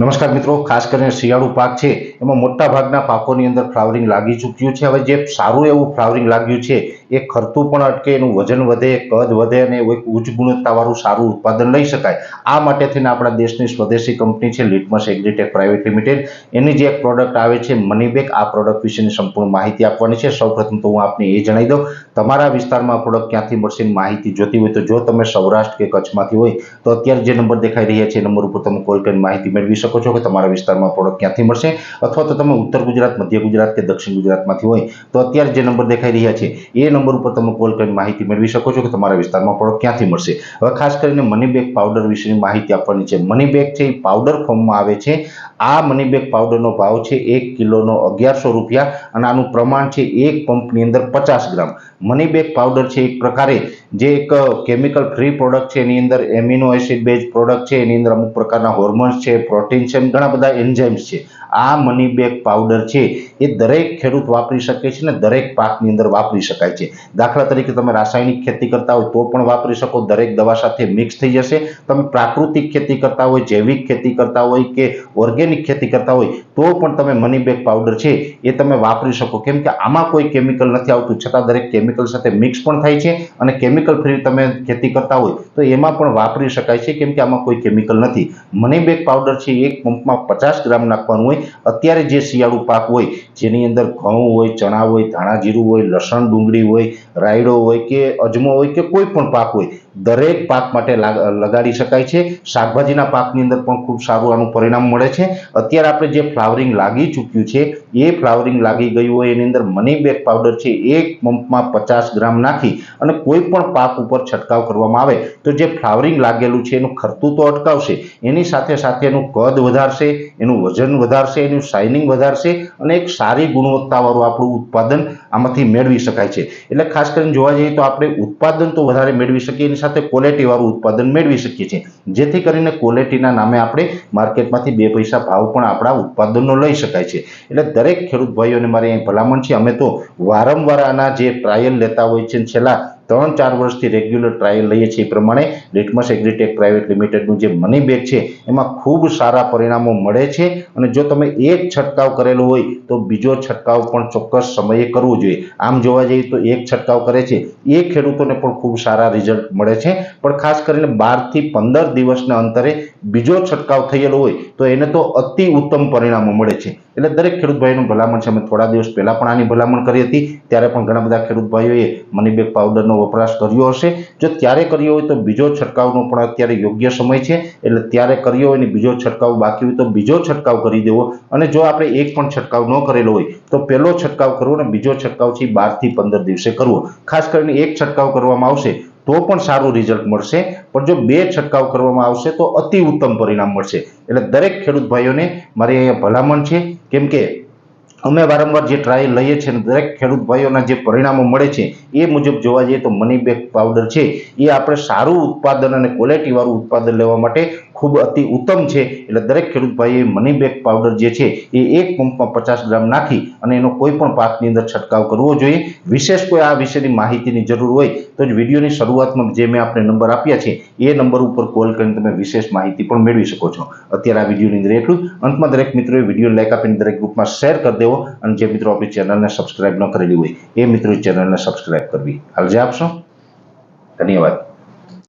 નમસ્કાર મિત્રો, ખાસ કરીને શિયાળુ પાક છે, એમાં મોટા ભાગના પાકોની અંદર ફ્લાવરિંગ લાગી ચૂક્યું છે. હવે જે સારું એવું ફ્લાવરિંગ લાગ્યું છે એ ખર્ચું પણ અટકે, એનું વજન વધે, કદ વધે અને એક ઉચ્ચ ગુણવત્તાવાળું સારું ઉત્પાદન લઈ શકાય. આ માટે થઈને આપણા દેશની સ્વદેશી કંપની છે લિટમસ એગ્રીટેક પ્રાઇવેટ લિમિટેડ. એની જે એક પ્રોડક્ટ આવે છે મનીબેગ આ પ્રોડક્ટ વિશેની સંપૂર્ણ માહિતી આપવાની છે. સૌપ્રથમ તો હું આપને એ જણાવી દઉં, તમારા વિસ્તારમાં પ્રોડક્ટ ક્યાંથી મળશે માહિતી જોતી હોય તો જો તમે સૌરાષ્ટ્ર કે કચ્છમાંથી હોય, તો અત્યારે જે નંબર દેખાઈ રહ્યા છે એ નંબર ઉપર તમે કોલ કરીને માહિતી મેળવી શકો છો કે તમારા વિસ્તારમાં પ્રોડક્ટ ક્યાંથી મળશે. અથવા તો તમે ઉત્તર ગુજરાત, મધ્ય ગુજરાત કે દક્ષિણ ગુજરાતમાંથી હોય, તો અત્યારે જે નંબર દેખાઈ રહ્યા છે, એ નંબર ઉપર તમે કોલ કરીને માહિતી મેળવી શકો છો કે તમારા વિસ્તારમાં પ્રોડક્ટ ક્યાંથી મળશે. હવે ખાસ કરીને મની બેગ પાવડર વિશેની માહિતી આપવાની છે. મની બેગ છે એ પાવડર ફોર્મમાં આવે છે. આ મની બેગ પાવડરનો ભાવ છે એક કિલોનો અગિયારસો રૂપિયા અને આનું પ્રમાણ છે એક પંપની અંદર પચાસ ગ્રામ. મની બેગ પાવડર છે એક પ્રકારે જે એક કેમિકલ ફ્રી પ્રોડક્ટ છે, એની અંદર એમિનો એસિડ બેઝ પ્રોડક્ટ છે, એની અંદર અમુક પ્રકારના હોર્મોન્સ છે પ્રોટીન છે ઘણા બધા એન્ઝાઇમ્સ છે. આ મની બેગ પાવડર છે, એ દરેક ખેડૂત વાપરી શકે છે ને દરેક પાકની અંદર વાપરી શકાય છે. દાખલા તરીકે તમે રાસાયણિક ખેતી કરતા હોય તો પણ વાપરી શકો, દરેક દવા સાથે મિક્સ થઈ જશે. તમે પ્રાકૃતિક ખેતી કરતા હોય, જૈવિક ખેતી કરતા હોય કે ઓર્ગેનિક ખેતી કરતા હોય, તો પણ તમે મની બેગ પાવડર છે, એ તમે વાપરી શકો. કેમ કે આમાં કોઈ કેમિકલ નથી આવતું, છતાં દરેક કેમિકલ સાથે મિક્સ પણ થાય છે અને કેમિકલ ફ્રી તમે ખેતી કરતા હોય, તો એમાં પણ વાપરી શકાય છે. કેમ કે આમાં કોઈ કેમિકલ નથી. મની બેગ પાવડર છે, એક પંપમાં પચાસ ગ્રામ નાખવાનું હોય અત્યારે જે શિયાળુ પાક હોય, જેની અંદર ઘઉં હોય, ચણા હોય, ધાણા જીરું હોય, લસણ ડુંગળી હોય, રાયડો હોય કે અજમો હોય કે કોઈ પણ પાક હોય દરેક પાક માટે લાગ- લગાડી શકાય છે. શાકભાજીના પાકની અંદર પણ ખૂબ સારું આનું પરિણામ મળે છે. અત્યારે આપણે જે ફ્લાવરિંગ લાગી ચૂક્યું છે, એ ફ્લાવરિંગ લાગી ગયું હોય એની અંદર મની બેગ પાવડર છે એક પંપમાં પચાસ ગ્રામ નાખી અને કોઈ પણ પાક ઉપર છંટકાવ કરવામાં આવે તો જે ફ્લાવરિંગ લાગેલું છે એનું ખર્ચું તો અટકાવશે. એની સાથે સાથે એનું કદ વધારશે, એનું વજન વધારશે, એનું શાઇનિંગ વધારશે અને એક સારી ગુણવત્તાવાળું આપણું ઉત્પાદન આમાંથી મેળવી શકાય છે. એટલે ખાસ કરીને જોવા જઈએ તો આપણે ઉત્પાદન તો વધારે મેળવી શકીએ સાથે ક્વોલિટીવાળું ઉત્પાદન મેળવી શકીએ છીએ. જેથી કરીને ક્વોલિટીના નામે આપણે માર્કેટમાંથી બે પૈસા ભાવ પણ આપણા ઉત્પાદનનો લઈ શકાય છે. એટલે દરેક ખેડૂત ભાઈઓને મારી અહીં ભલામણ છે, અમે તો વારંવાર આના જે ટ્રાયલ લેતા હોય છે છેલ્લા ત્રણ ચાર વર્ષથી રેગ્યુલર ટ્રાયલ લઈએ છીએ એ પ્રમાણે લિટમસ એગ્રીટેક પ્રાઇવેટ લિમિટેડનું જે મની બેગ છે, એમાં ખૂબ સારા પરિણામો મળે છે અને જો તમે એક છંટકાવ કરેલો હોય તો બીજો છંટકાવ પણ ચોક્કસ સમયે કરવો જોઈએ. આમ જોવા જઈએ તો એક છંટકાવ કરે છે, એ ખેડૂતોને પણ ખૂબ સારા રિઝલ્ટ મળે છે. પણ ખાસ કરીને બારથી પંદર દિવસના અંતરે બીજો છંટકાવ થયેલો હોય તો એને તો અતિ ઉત્તમ પરિણામો મળે છે. એટલે દરેક ખેડૂત ભાઈનું ભલામણ છે. અમે થોડા દિવસ પહેલાં પણ આની ભલામણ કરી હતી. ત્યારે પણ ઘણા બધા ખેડૂત ભાઈઓએ મની બેગ પાવડરનો વપરાશ કર્યો હશે. જો ત્યારે કર્યો હોય તો બીજો છંટકાવનો પણ અત્યારે યોગ્ય સમય છે. એટલે ત્યારે કર્યો હોય ને બીજો છંટકાવ બાકી હોય તો બીજો છંટકાવ કરી દેવો. અને જો આપણે એક પણ છંટકાવ ન કરેલો હોય તો પહેલો છંટકાવ કરવો અને બીજો છંટકાવ છે બારથી પંદર દિવસે કરવો. ખાસ કરીને એક છંટકાવ કરવામાં આવશે તો પણ સારું રિઝલ્ટ મળશે. પણ જો બે છંટકાવ કરવામાં આવશે તો અતિ ઉત્તમ પરિણામ મળશે. એટલે દરેક ખેડૂત ભાઈઓને મારી અહીંયા ભલામણ છે. કેમ કે અમે વારંવાર જે ટ્રાયલ લઈએ છીએ અને દરેક ખેડૂત ભાઈઓના જે પરિણામો મળે છે, એ મુજબ જોવા જઈએ તો મની બેગ પાવડર છે. એ આપણે સારું ઉત્પાદન અને ક્વોલિટીવાળું ઉત્પાદન લેવા માટે ખૂબ અતિ ઉત્તમ છે. એટલે દરેક ખેડૂત ભાઈએ મની બેગ પાવડર જે છે, એ એક પંપમાં પચાસ ગ્રામ નાખી અને એનો કોઈ પણ પાકની અંદર છંટકાવ કરવો જોઈએ. વિશેષ કોઈ આ વિશેની માહિતીની જરૂર હોય, તો જ વિડીયોની શરૂઆતમાં જે મેં આપણે નંબર આપ્યા છે, એ નંબર ઉપર કોલ કરીને તમે વિશેષ માહિતી પણ મેળવી શકો છો. અત્યારે આ વિડીયોની અંદર એટલું અંતમાં દરેક મિત્રોએ વીડિયો લાઈક આપીને દરેક ગ્રુપમાં શેર કરી દેવો અને જે મિત્રો આપણી ચેનલને સબસ્ક્રાઈબ ન કરેલી હોય, એ મિત્રો ચેનલને સબસ્ક્રાઈબ કરવી. હાલ જે આપશો? ધન્યવાદ.